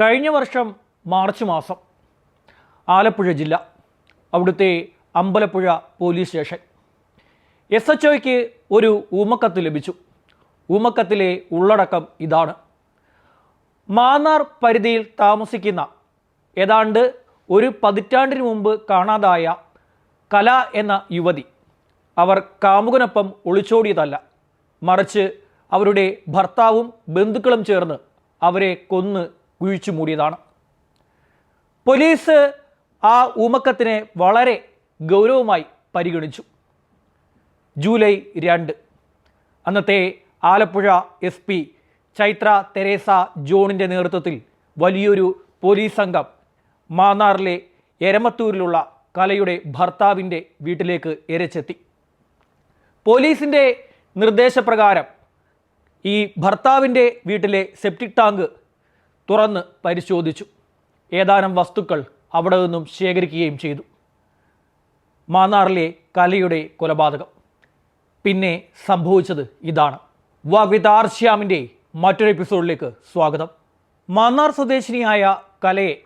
കഴിഞ്ഞ വർഷം മാർച്ച് മാസം ആലപ്പുഴ ജില്ല അവിടുത്തെ Ambalappuzha police station. S H ഒയ്ക്ക് ഒരു ഊമക്കത്ത് ലഭിച്ചു. ഊമക്കത്തിലെ ഉള്ളടക്കം ഇതാണ്. മാന്നാർ പരിധിയിൽ താമസിക്കുന്ന ഏതാണ്ട് ഒരു പതിറ്റാണ്ടിന് മുമ്പ് കാണാതായ കല എന്ന യുവതി അവർ കാമുകനൊപ്പം ഒളിച്ചോടിയതല്ല. മറിച്ച് അവരുടെ ഭർത്താവും ബന്ധുക്കളും ചേർന്ന് അവരെ കൊന്ന് കുഴിച്ചു മൂടിയതാണ്. പോലീസ് ആ ഊമക്കത്തിനെ വളരെ ഗൗരവമായി പരിഗണിച്ചു. ജൂലൈ രണ്ട്. അന്നത്തെ ആലപ്പുഴ എസ് പി ചൈത്ര തെരേസ ജോണിന്റെ നേതൃത്വത്തിൽ വലിയൊരു പോലീസ് സംഘം മാന്നാറിലെ എരമത്തൂരിലുള്ള കലയുടെ ഭർത്താവിന്റെ വീട്ടിലേക്ക് എരച്ചെത്തി. പോലീസിന്റെ നിർദ്ദേശപ്രകാരം ഈ ഭർത്താവിന്റെ വീട്ടിലെ സെപ്റ്റിക് ടാങ്ക് തുറന്ന് പരിശോധിച്ചു. ഏതാനും വസ്തുക്കൾ അവിടെ നിന്നും ശേഖരിക്കുകയും ചെയ്തു. മാന്നാറിലെ കലയുടെ കൊലപാതകം. പിന്നെ സംഭവിച്ചത് ഇതാണ്. വവിതാർശ്യാമിന്റെ മറ്റൊരു എപ്പിസോഡിലേക്ക് സ്വാഗതം. മാന്നാർ സ്വദേശിനിയായ കലയെ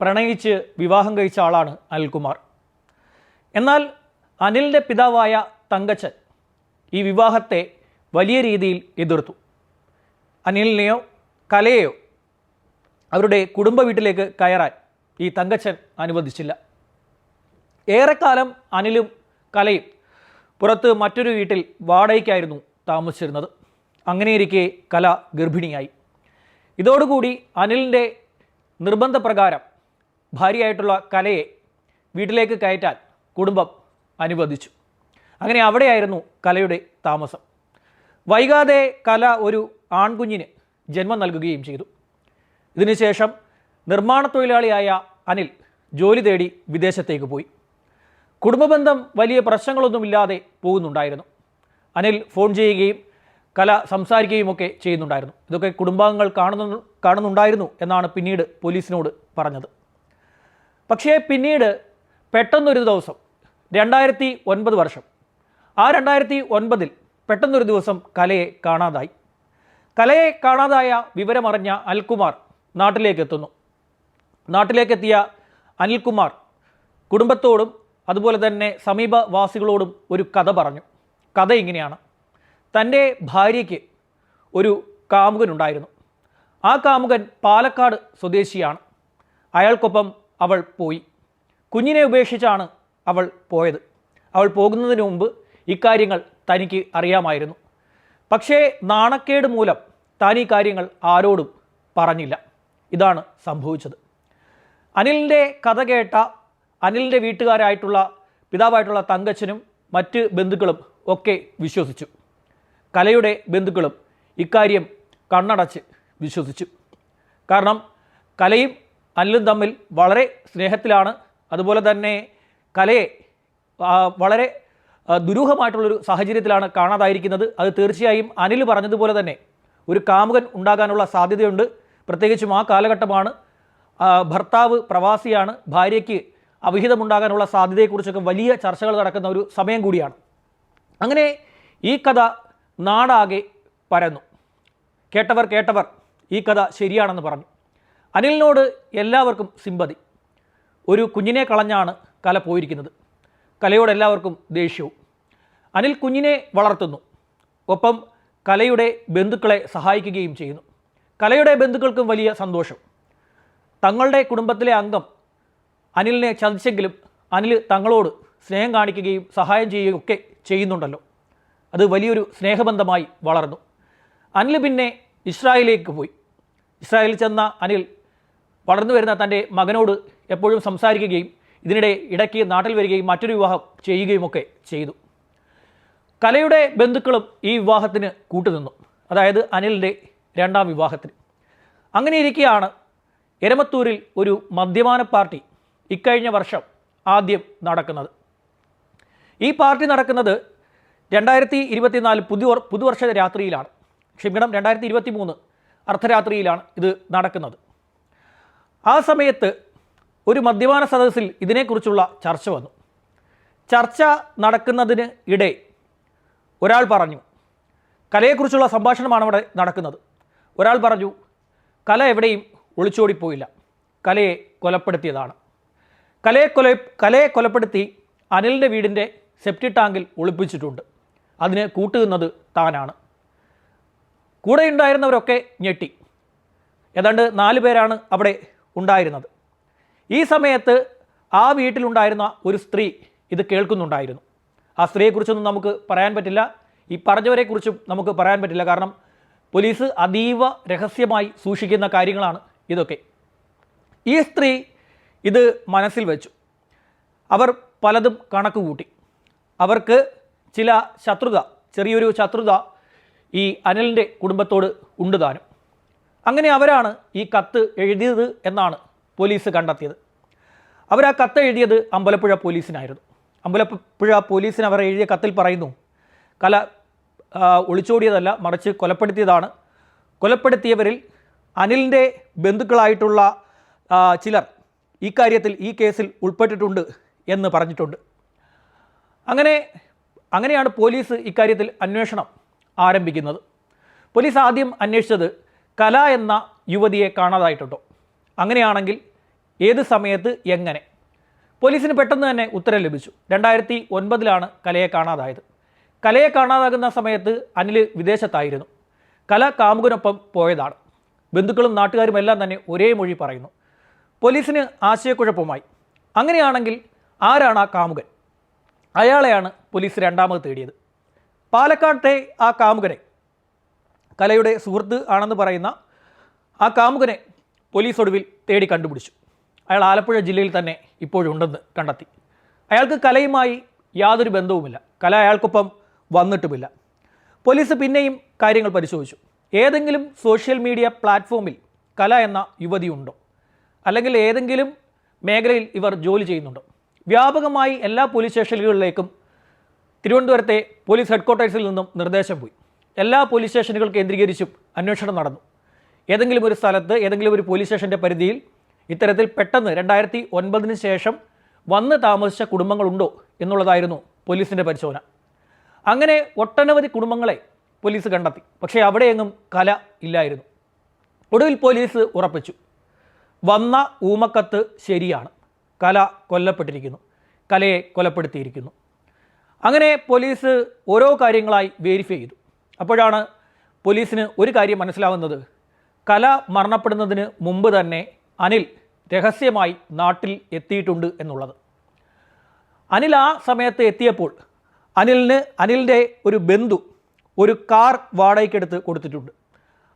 പ്രണയിച്ച് വിവാഹം കഴിച്ച ആളാണ് അനിൽകുമാർ. എന്നാൽ അനിലിന്റെ പിതാവായ തങ്കച്ചൻ ഈ വിവാഹത്തെ വലിയ രീതിയിൽ എതിർത്തു. അനിലിനെയോ കലയെയോ അവരുടെ കുടുംബ വീട്ടിലേക്ക് കയറാൻ ഈ തങ്കച്ചൻ അനുവദിച്ചില്ല. ഏറെക്കാലം അനിലും കലയും പുറത്ത് മറ്റൊരു വീട്ടിൽ വാടകയ്ക്കായിരുന്നു താമസിച്ചിരുന്നത്. അങ്ങനെയിരിക്കെ കല ഗർഭിണിയായി. ഇതോടുകൂടി അനിലിന്റെ നിർബന്ധപ്രകാരം ഭാര്യയായിട്ടുള്ള കലയെ വീട്ടിലേക്ക് കയറ്റാൻ കുടുംബം അനുവദിച്ചു. അങ്ങനെ അവിടെയായിരുന്നു കലയുടെ താമസം. വൈകാതെ കല ഒരു ആൺകുഞ്ഞിന് ജന്മം നൽകുകയും ചെയ്തു. ഇതിനുശേഷം നിർമ്മാണ തൊഴിലാളിയായ അനിൽ ജോലി തേടി വിദേശത്തേക്ക് പോയി. കുടുംബബന്ധം വലിയ പ്രശ്നങ്ങളൊന്നുമില്ലാതെ പോകുന്നുണ്ടായിരുന്നു. അനിൽ ഫോൺ ചെയ്യുകയും കല സംസാരിക്കുകയും ഒക്കെ ചെയ്യുന്നുണ്ടായിരുന്നു. ഇതൊക്കെ കുടുംബാംഗങ്ങൾ കാണുന്നു കാണുന്നുണ്ടായിരുന്നു എന്നാണ് പിന്നീട് പോലീസിനോട് പറഞ്ഞത്. പക്ഷേ പിന്നീട് പെട്ടെന്നൊരു ദിവസം രണ്ടായിരത്തി ഒൻപത് വർഷം ആ രണ്ടായിരത്തി ഒൻപതിൽ പെട്ടെന്നൊരു ദിവസം കലയെ കാണാതായി. കലയെ കാണാതായ വിവരമറിഞ്ഞ അനിൽകുമാർ നാട്ടിലേക്ക് എത്തുന്നു നാട്ടിലേക്കെത്തിയ അനിൽകുമാർ കുടുംബത്തോടും അതുപോലെ തന്നെ സമീപവാസികളോടും ഒരു കഥ പറഞ്ഞു. കഥ ഇങ്ങനെയാണ്. തന്റെ ഭാര്യയ്ക്ക് ഒരു കാമുകനുണ്ടായിരുന്നു. ആ കാമുകൻ പാലക്കാട് സ്വദേശിയാണ്. അയാൾക്കൊപ്പം അവൾ പോയി. കുഞ്ഞിനെ ഉപേക്ഷിച്ചാണ് അവൾ പോയത്. അവൾ പോകുന്നതിന് മുമ്പ് ഇക്കാര്യങ്ങൾ തനിക്ക് അറിയാമായിരുന്നു. പക്ഷേ നാണക്കേട് മൂലം താൻ ഈ കാര്യങ്ങൾ ആരോടും പറഞ്ഞില്ല. ഇതാണ് സംഭവിച്ചത്. അനിലിന്റെ കഥ കേട്ട അനിലിന്റെ വീട്ടുകാരായിട്ടുള്ള പിതാവായിട്ടുള്ള തങ്കച്ചനും മറ്റ് ബന്ധുക്കളും ഒക്കെ വിശ്വസിച്ചു. കലയുടെ ബന്ധുക്കളും ഇക്കാര്യം കണ്ണടച്ച് വിശ്വസിച്ചു. കാരണം കലയും അനിലും തമ്മിൽ വളരെ സ്നേഹത്തിലാണ്. അതുപോലെ തന്നെ കലയെ വളരെ ദുരൂഹമായിട്ടുള്ളൊരു സാഹചര്യത്തിലാണ് കാണാതായിരിക്കുന്നത്. അത് തീർച്ചയായും അനിൽ പറഞ്ഞതുപോലെ തന്നെ ഒരു കാമുകൻ ഉണ്ടാകാനുള്ള സാധ്യതയുണ്ട്. പ്രത്യേകിച്ചും ആ കാലഘട്ടമാണ്. ഭർത്താവ് പ്രവാസിയാണ്. ഭാര്യയ്ക്ക് അവിഹിതമുണ്ടാകാനുള്ള സാധ്യതയെക്കുറിച്ചൊക്കെ വലിയ ചർച്ചകൾ നടക്കുന്ന ഒരു സമയം കൂടിയാണ്. അങ്ങനെ ഈ കഥ നാടാകെ പരന്നു. കേട്ടവർ കേട്ടവർ ഈ കഥ ശരിയാണെന്ന് പറഞ്ഞു. അനിലിനോട് എല്ലാവർക്കും സിമ്പതി. ഒരു കുഞ്ഞിനെ കളഞ്ഞാണ് കല പോയിരിക്കുന്നത്. കലയോട് എല്ലാവർക്കും ദേഷ്യവും. അനിൽ കുഞ്ഞിനെ വളർത്തുന്നു. ഒപ്പം കലയുടെ ബന്ധുക്കളെ സഹായിക്കുകയും ചെയ്യുന്നു. കലയുടെ ബന്ധുക്കൾക്കും വലിയ സന്തോഷം. തങ്ങളുടെ കുടുംബത്തിലെ അംഗം അനിലിനെ ചതിച്ചെങ്കിലും അനിൽ തങ്ങളോട് സ്നേഹം കാണിക്കുകയും സഹായം ചെയ്യുകയും ഒക്കെ ചെയ്യുന്നുണ്ടല്ലോ. അത് വലിയൊരു സ്നേഹബന്ധമായി വളർന്നു. അനിൽ പിന്നെ ഇസ്രായേലിലേക്ക് പോയി. ഇസ്രായേലിൽ ചെന്ന അനിൽ വളർന്നു വരുന്ന തന്റെ മകനോട് എപ്പോഴും സംസാരിക്കുകയും ഇതിനിടെ ഇടയ്ക്ക് നാട്ടിൽ വരികയും മറ്റൊരു വിവാഹം ചെയ്യുകയുമൊക്കെ ചെയ്തു. കലയുടെ ബന്ധുക്കളും ഈ വിവാഹത്തിന് കൂട്ടുനിന്നു. അതായത് അനിലിന്റെ രണ്ടാം വിവാഹത്തിന്. അങ്ങനെ ഇരിക്കെയാണ് എരമത്തൂരിൽ ഒരു മദ്യപാന പാർട്ടി ഇക്കഴിഞ്ഞ വർഷം ആദ്യം നടക്കുന്നത്. ഈ പാർട്ടി നടക്കുന്നത് രണ്ടായിരത്തി ഇരുപത്തിനാല് പുതു പുതുവർഷ രാത്രിയിലാണ്. ക്ഷമിക്കണം രണ്ടായിരത്തി ഇരുപത്തി മൂന്ന് അർദ്ധരാത്രിയിലാണ് ഇത് നടക്കുന്നത്. ആ സമയത്ത് ഒരു മദ്യപാന സദസ്സിൽ ഇതിനെക്കുറിച്ചുള്ള ചർച്ച വന്നു. ചർച്ച നടക്കുന്നതിന് ഇടെ ഒരാൾ പറഞ്ഞു കലയെക്കുറിച്ചുള്ള സംഭാഷണമാണ് അവിടെ നടക്കുന്നത്. ഒരാൾ പറഞ്ഞു കല എവിടെയും ഒളിച്ചോടിപ്പോയില്ല. കലയെ കൊലപ്പെടുത്തിയതാണ്. കലയെ കൊല കലയെ കൊലപ്പെടുത്തി അനിലിന്റെ വീടിന്റെ സെപ്റ്റി ടാങ്കിൽ ഒളിപ്പിച്ചിട്ടുണ്ട്. അതിന് കൂട്ടുകുന്നത് താനാണ്. കൂടെ ഉണ്ടായിരുന്നവരൊക്കെ ഞെട്ടി. ഏതാണ്ട് നാല് പേരാണ് അവിടെ ഉണ്ടായിരുന്നത്. ഈ സമയത്ത് ആ വീട്ടിലുണ്ടായിരുന്ന ഒരു സ്ത്രീ ഇത് കേൾക്കുന്നുണ്ടായിരുന്നു. ആ സ്ത്രീയെക്കുറിച്ചൊന്നും നമുക്ക് പറയാൻ പറ്റില്ല. ഈ പറഞ്ഞവരെക്കുറിച്ചും നമുക്ക് പറയാൻ പറ്റില്ല. കാരണം പോലീസ് അതീവ രഹസ്യമായി സൂക്ഷിക്കുന്ന കാര്യങ്ങളാണ് ഇതൊക്കെ. ഈ സ്ത്രീ ഇത് മനസ്സിൽ വെച്ചു. അവർ പലതും കണക്ക് കൂട്ടി. അവർക്ക് ചില ശത്രുത ചെറിയൊരു ശത്രുത ഈ അനിലിന്റെ കുടുംബത്തോട് ഉണ്ട് താനും. അങ്ങനെ അവരാണ് ഈ കത്ത് എഴുതിയത് എന്നാണ് പോലീസ് കണ്ടെത്തിയത്. അവർ ആ കത്ത് എഴുതിയത് അമ്പലപ്പുഴ പോലീസിനായിരുന്നു. അമ്പലപ്പുഴ പോലീസിന് അവർ എഴുതിയ കത്തിൽ പറയുന്നു കല ഒളിച്ചോടിയതല്ല മറിച്ച് കൊലപ്പെടുത്തിയതാണ്. കൊലപ്പെടുത്തിയവരിൽ അനിലിന്റെ ബന്ധുക്കളായിട്ടുള്ള ചിലർ ഈ കാര്യത്തിൽ ഈ കേസിൽ ഉൾപ്പെട്ടിട്ടുണ്ട് എന്ന് പറഞ്ഞിട്ടുണ്ട്. അങ്ങനെ അങ്ങനെയാണ് പോലീസ് ഇക്കാര്യത്തിൽ അന്വേഷണം ആരംഭിക്കുന്നത്. പോലീസ് ആദ്യം അന്വേഷിച്ചത് കല എന്ന യുവതിയെ കാണാതായിട്ടുണ്ടോ. അങ്ങനെയാണെങ്കിൽ ഏത് സമയത്ത് എങ്ങനെ? പോലീസിന് പെട്ടെന്ന് തന്നെ ഉത്തരം ലഭിച്ചു. രണ്ടായിരത്തി ഒൻപതിലാണ് കലയെ കാണാതായത്. കലയെ കാണാതാകുന്ന സമയത്ത് അനിൽ വിദേശത്തായിരുന്നു. കല കാമുകനൊപ്പം പോയതാണ്. ബന്ധുക്കളും നാട്ടുകാരും എല്ലാം തന്നെ ഒരേ മൊഴി പറയുന്നു. പോലീസിന് ആശയക്കുഴപ്പമായി അങ്ങനെയാണെങ്കിൽ ആരാണ് ആ കാമുകൻ? അയാളെയാണ് പോലീസ് രണ്ടാമത് തേടിയത്. പാലക്കാട്ടെ ആ കാമുകനെ. കലയുടെ സുഹൃത്ത് ആണെന്ന് പറയുന്ന ആ കാമുകനെ പോലീസ് ഒടുവിൽ തേടി കണ്ടുപിടിച്ചു. അയാൾ ആലപ്പുഴ ജില്ലയിൽ തന്നെ ഇപ്പോഴുണ്ടെന്ന് കണ്ടെത്തി. അയാൾക്ക് കലയുമായി യാതൊരു ബന്ധവുമില്ല. കല അയാൾക്കൊപ്പം വന്നിട്ടുമില്ല. പോലീസ് പിന്നെയും കാര്യങ്ങൾ പരിശോധിച്ചു. ഏതെങ്കിലും സോഷ്യൽ മീഡിയ പ്ലാറ്റ്ഫോമിൽ കല എന്ന യുവതിയുണ്ടോ? അല്ലെങ്കിൽ ഏതെങ്കിലും മേഖലയിൽ ഇവർ ജോലി ചെയ്യുന്നുണ്ടോ? വ്യാപകമായി എല്ലാ പോലീസ് സ്റ്റേഷനുകളിലേക്കും തിരുവനന്തപുരത്തെ പോലീസ് ഹെഡ്ക്വാർട്ടേഴ്സിൽ നിന്നും നിർദ്ദേശം പോയി. എല്ലാ പോലീസ് സ്റ്റേഷനുകൾ കേന്ദ്രീകരിച്ചും അന്വേഷണം നടന്നു. ഏതെങ്കിലും ഒരു സ്ഥലത്ത് ഏതെങ്കിലും ഒരു പോലീസ് സ്റ്റേഷന്റെ പരിധിയിൽ ഇത്തരത്തിൽ പെട്ടെന്ന് രണ്ടായിരത്തി ഒൻപതിന് ശേഷം വന്ന് താമസിച്ച കുടുംബങ്ങളുണ്ടോ എന്നുള്ളതായിരുന്നു പോലീസിന്റെ പരിശോധന. അങ്ങനെ ഒട്ടനവധി കുടുംബങ്ങളെ പോലീസ് കണ്ടെത്തി. പക്ഷേ അവിടെയെങ്ങും കല ഇല്ലായിരുന്നു. ഒടുവിൽ പോലീസ് ഉറപ്പിച്ചു. വന്ന ഊമക്കത്ത് ശരിയാണ്. കല കൊല്ലപ്പെട്ടിരിക്കുന്നു. കലയെ കൊലപ്പെടുത്തിയിരിക്കുന്നു. അങ്ങനെ പോലീസ് ഓരോ കാര്യങ്ങളായി വേരിഫൈ ചെയ്തു. അപ്പോഴാണ് പോലീസിന് ഒരു കാര്യം മനസ്സിലാവുന്നത്. കല മരണപ്പെടുന്നതിന് മുമ്പ് തന്നെ അനിൽ രഹസ്യമായി നാട്ടിൽ എത്തിയിട്ടുണ്ട് എന്നുള്ളത്. അനിൽ ആ സമയത്ത് എത്തിയപ്പോൾ അനിലിന് അനിലിന്റെ ഒരു ബന്ധു ഒരു കാർ വാടകയ്ക്കെടുത്ത് കൊടുത്തിട്ടുണ്ട്.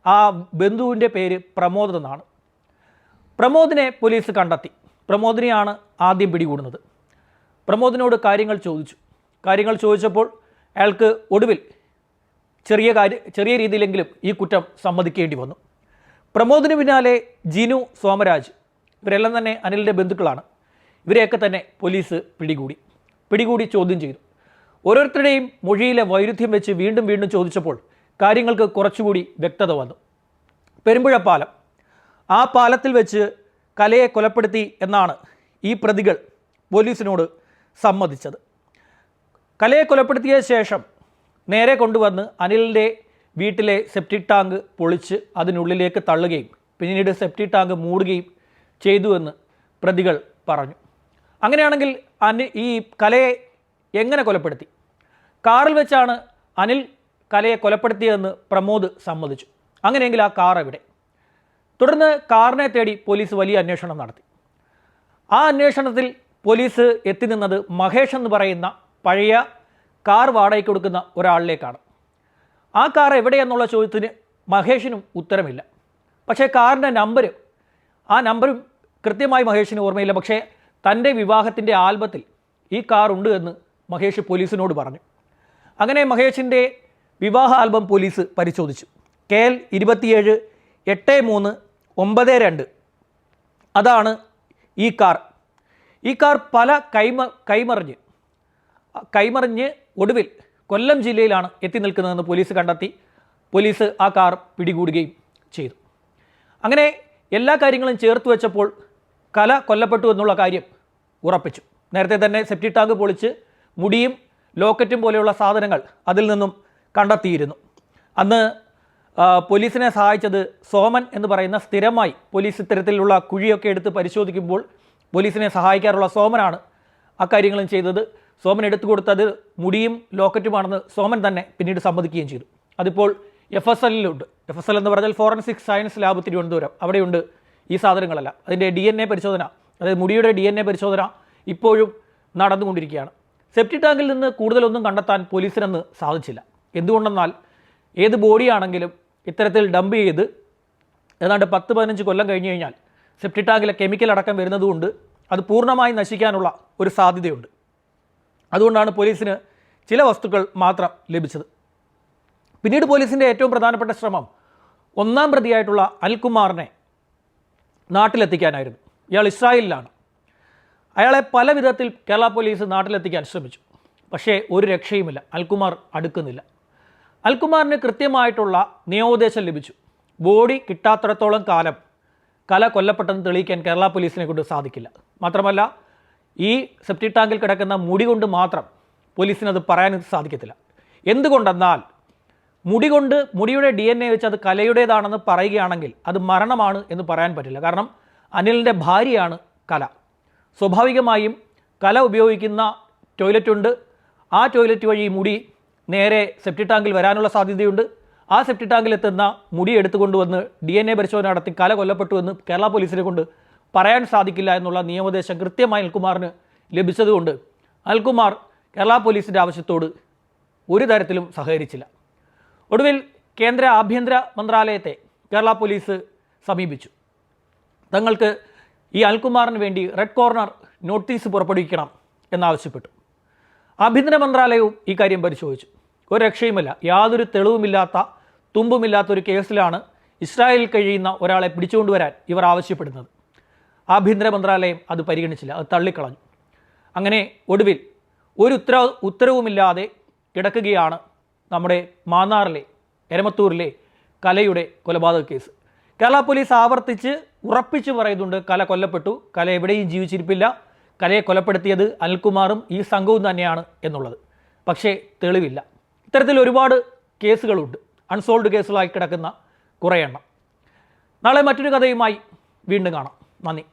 ആ ബന്ധുവിന്റെ പേര് പ്രമോദ് എന്നാണ്. പ്രമോദിനെ പോലീസ് കണ്ടെത്തി. പ്രമോദിനെയാണ് ആദ്യം പിടികൂടുന്നത്. പ്രമോദിനോട് കാര്യങ്ങൾ ചോദിച്ചു. കാര്യങ്ങൾ ചോദിച്ചപ്പോൾ അയാൾക്ക് ഒടുവിൽ ചെറിയ കാര്യ ചെറിയ രീതിയിലെങ്കിലും ഈ കുറ്റം സമ്മതിക്കേണ്ടി വന്നു. പ്രമോദിന് പിന്നാലെ ജിനു സോമരാജ് ഇവരെല്ലാം തന്നെ അനിലിന്റെ ബന്ധുക്കളാണ്. ഇവരെയൊക്കെ തന്നെ പോലീസ് പിടികൂടി. പിടികൂടി ചോദ്യം ചെയ്തു. ഓരോരുത്തരുടെയും മൊഴിയിലെ വൈരുദ്ധ്യം വെച്ച് വീണ്ടും വീണ്ടും ചോദിച്ചപ്പോൾ കാര്യങ്ങൾക്ക് കുറച്ചുകൂടി വ്യക്തത വന്നു. പെരുമ്പുഴ പാലം. ആ പാലത്തിൽ വെച്ച് കലയെ കൊലപ്പെടുത്തി എന്നാണ് ഈ പ്രതികൾ പോലീസിനോട് സമ്മതിച്ചത്. കലയെ കൊലപ്പെടുത്തിയ ശേഷം നേരെ കൊണ്ടുവന്ന് അനിലിന്റെ വീട്ടിലെ സെപ്റ്റിക് ടാങ്ക് പൊളിച്ച് അതിനുള്ളിലേക്ക് തള്ളുകയും പിന്നീട് സെപ്റ്റിക് ടാങ്ക് മൂടുകയും ചെയ്തുവെന്ന് പ്രതികൾ പറഞ്ഞു. അങ്ങനെയാണെങ്കിൽ അനി ഈ കലയെ എങ്ങനെ കൊലപ്പെടുത്തി? കാറിൽ വെച്ചാണ് അനിൽ കലയെ കൊലപ്പെടുത്തിയതെന്ന് പ്രമോദ് സമ്മതിച്ചു. അങ്ങനെയെങ്കിൽ ആ കാർ എവിടെ? തുടർന്ന് കാറിനെ തേടി പോലീസ് വലിയ അന്വേഷണം നടത്തി. ആ അന്വേഷണത്തിൽ പോലീസ് എത്തി നിന്നത് മഹേഷ് എന്ന് പറയുന്ന പഴയ കാർ വാടകയ്ക്ക് കൊടുക്കുന്ന ഒരാളിലേക്കാണ്. ആ കാർ എവിടെയെന്നുള്ള ചോദ്യത്തിന് മഹേഷിനും ഉത്തരമില്ല. പക്ഷേ കാറിന്റെ നമ്പർ ആ നമ്പറും കൃത്യമായി മഹേഷിന് ഓർമ്മയില്ല. പക്ഷേ തന്റെ വിവാഹത്തിന്റെ ആൽബത്തിൽ ഈ കാർ ഉണ്ട് എന്ന് മഹേഷ് പോലീസിനോട് പറഞ്ഞു. അങ്ങനെ മഹേഷിന്റെ വിവാഹ ആൽബം പോലീസ് പരിശോധിച്ചു. കെ എൽ ഇരുപത്തിയേഴ് എട്ട് മൂന്ന് ഒമ്പത് രണ്ട്. അതാണ് ഈ കാർ. ഈ കാർ പല കൈമ കൈമറിഞ്ഞ് കൈമറിഞ്ഞ് ഒടുവിൽ കൊല്ലം ജില്ലയിലാണ് എത്തി നിൽക്കുന്നതെന്ന് പോലീസ് കണ്ടെത്തി. പോലീസ് ആ കാർ പിടികൂടുകയും ചെയ്തു. അങ്ങനെ എല്ലാ കാര്യങ്ങളും ചേർത്ത് വെച്ചപ്പോൾ കല കൊല്ലപ്പെട്ടു എന്നുള്ള കാര്യം ഉറപ്പിച്ചു. നേരത്തെ തന്നെ സെപ്റ്റി ടാങ്ക് പൊളിച്ച് മുടിയും ലോക്കറ്റും പോലെയുള്ള സാധനങ്ങൾ അതിൽ നിന്നും കണ്ടെത്തിയിരുന്നു. അന്ന് പോലീസിനെ സഹായിച്ചത് സോമൻ എന്ന് പറയുന്ന സ്ഥിരമായി പോലീസ് ഇത്തരത്തിലുള്ള കുഴിയൊക്കെ എടുത്ത് പരിശോധിക്കുമ്പോൾ പോലീസിനെ സഹായിക്കാറുള്ള സോമനാണ് അക്കാര്യങ്ങളും ചെയ്തത്. സോമൻ എടുത്തു കൊടുത്തത് മുടിയും ലോക്കറ്റുമാണെന്ന് സോമൻ തന്നെ പിന്നീട് സമ്മതിക്കുകയും ചെയ്തു. അതിപ്പോൾ എഫ് എസ് എല്ലിലുണ്ട് എഫ് എസ് എൽ എന്ന് പറഞ്ഞാൽ ഫോറൻസിക് സയൻസ് ലാബ് തിരുവനന്തപുരം. അവിടെയുണ്ട് ഈ സാധനങ്ങളെല്ലാം. അതിന്റെ ഡി എൻ എ പരിശോധന അതായത് മുടിയുടെ ഡി എൻ എ പരിശോധന ഇപ്പോഴും നടന്നുകൊണ്ടിരിക്കുകയാണ്. സെപ്റ്റി ടാങ്കിൽ നിന്ന് കൂടുതലൊന്നും കണ്ടെത്താൻ പോലീസിനന്ന് സാധിച്ചില്ല. എന്തുകൊണ്ടെന്നാൽ ഏത് ബോഡിയാണെങ്കിലും ഇത്തരത്തിൽ ഡംപ് ചെയ്ത് ഏതാണ്ട് പത്ത് പതിനഞ്ച് കൊല്ലം കഴിഞ്ഞ് കഴിഞ്ഞാൽ സെപ്റ്റി ടാങ്കിലെ കെമിക്കൽ അടക്കം വരുന്നതുകൊണ്ട് അത് പൂർണമായി നശിക്കാനുള്ള ഒരു സാധ്യതയുണ്ട്. അതുകൊണ്ടാണ് പോലീസിന് ചില വസ്തുക്കൾ മാത്രം ലഭിച്ചത്. പിന്നീട് പോലീസിന്റെ ഏറ്റവും പ്രധാനപ്പെട്ട ശ്രമം ഒന്നാം പ്രതിയായിട്ടുള്ള അൽകുമാറിനെ നാട്ടിലെത്തിക്കാനായിരുന്നു. ഇയാൾ ഇസ്രായേലിലാണ്. അയാളെ പല വിധത്തിൽ കേരള പോലീസ് നാട്ടിലെത്തിക്കാൻ ശ്രമിച്ചു. പക്ഷേ ഒരു രക്ഷയുമില്ല. അൽകുമാർ അടുക്കുന്നില്ല. അൽകുമാറിന് കൃത്യമായിട്ടുള്ള നിയമോപദേശം ലഭിച്ചു. ബോഡി കിട്ടാത്തിടത്തോളം കാലം കല കൊല്ലപ്പെട്ടെന്ന് തെളിയിക്കാൻ കേരള പോലീസിനെ കൊണ്ട് സാധിക്കില്ല. മാത്രമല്ല ഈ സെപ്റ്റി ടാങ്കിൽ കിടക്കുന്ന മുടി കൊണ്ട് മാത്രം പോലീസിനത് പറയാൻ സാധിക്കത്തില്ല. എന്തുകൊണ്ടെന്നാൽ മുടി കൊണ്ട് മുടിയുടെ ഡി എൻ എ വെച്ച് അത് കലയുടേതാണെന്ന് പറയുകയാണെങ്കിൽ അത് മരണമാണ് എന്ന് പറയാൻ പറ്റില്ല. കാരണം അനിലിന്റെ ഭാര്യയാണ് കല. സ്വാഭാവികമായും കല ഉപയോഗിക്കുന്ന ടോയ്ലറ്റുണ്ട്. ആ ടോയ്ലറ്റ് വഴി മുടി നേരെ സെപ്റ്റി ടാങ്കിൽ വരാനുള്ള സാധ്യതയുണ്ട്. ആ സെപ്റ്റി ടാങ്കിൽ എത്തുന്ന മുടി എടുത്തുകൊണ്ടുവന്ന് ഡി എൻ എ പരിശോധന നടത്തി കല കൊല്ലപ്പെട്ടു എന്ന് കേരള പോലീസിനെ കൊണ്ട് പറയാൻ സാധിക്കില്ല എന്നുള്ള നിയമോപദേശം കൃത്യമായി അൽകുമാറിന് ലഭിച്ചതുകൊണ്ട് അൽകുമാർ കേരള പോലീസിന്റെ ആവശ്യത്തോട് ഒരു തരത്തിലും സഹകരിച്ചില്ല. ഒടുവിൽ കേന്ദ്ര ആഭ്യന്തര മന്ത്രാലയത്തെ കേരള പോലീസ് സമീപിച്ചു. തങ്ങൾക്ക് ഈ അൽകുമാറിന് വേണ്ടി റെഡ് കോർണർ നോട്ടീസ് പുറപ്പെടുവിക്കണം എന്നാവശ്യപ്പെട്ടു. ആഭ്യന്തര മന്ത്രാലയവും ഈ കാര്യം പരിശോധിച്ചു. ഒരു രക്ഷയുമില്ല. യാതൊരു തെളിവുമില്ലാത്ത തുമ്പുമില്ലാത്തൊരു കേസിലാണ് ഇസ്രായേലിൽ കഴിയുന്ന ഒരാളെ പിടിച്ചുകൊണ്ടുവരാൻ ഇവർ ആവശ്യപ്പെടുന്നത്. ആഭ്യന്തര മന്ത്രാലയം അത് പരിഗണിച്ചില്ല. അത് തള്ളിക്കളഞ്ഞു. അങ്ങനെ ഒടുവിൽ ഒരു ഉത്തര ഉത്തരവുമില്ലാതെ കിടക്കുകയാണ് നമ്മുടെ മാന്നാറിലെ എരമത്തൂരിലെ കലയുടെ കൊലപാതക കേസ്. കേരള പോലീസ് ആവർത്തിച്ച് ഉറപ്പിച്ചു പറയുന്നുണ്ട് കല കൊല്ലപ്പെട്ടു കല എവിടെയും ജീവിച്ചിരിപ്പില്ല കലയെ കൊലപ്പെടുത്തിയത് അനിൽകുമാറും ഈ സംഘവും തന്നെയാണ് എന്നുള്ളത്. പക്ഷേ തെളിവില്ല. ഇത്തരത്തിൽ ഒരുപാട് കേസുകളുണ്ട്. അൺസോൾഡ് കേസുകളായി കിടക്കുന്ന കുറേ എണ്ണം നാളെ മറ്റൊരു കഥയുമായി വീണ്ടും കാണാം. നന്ദി.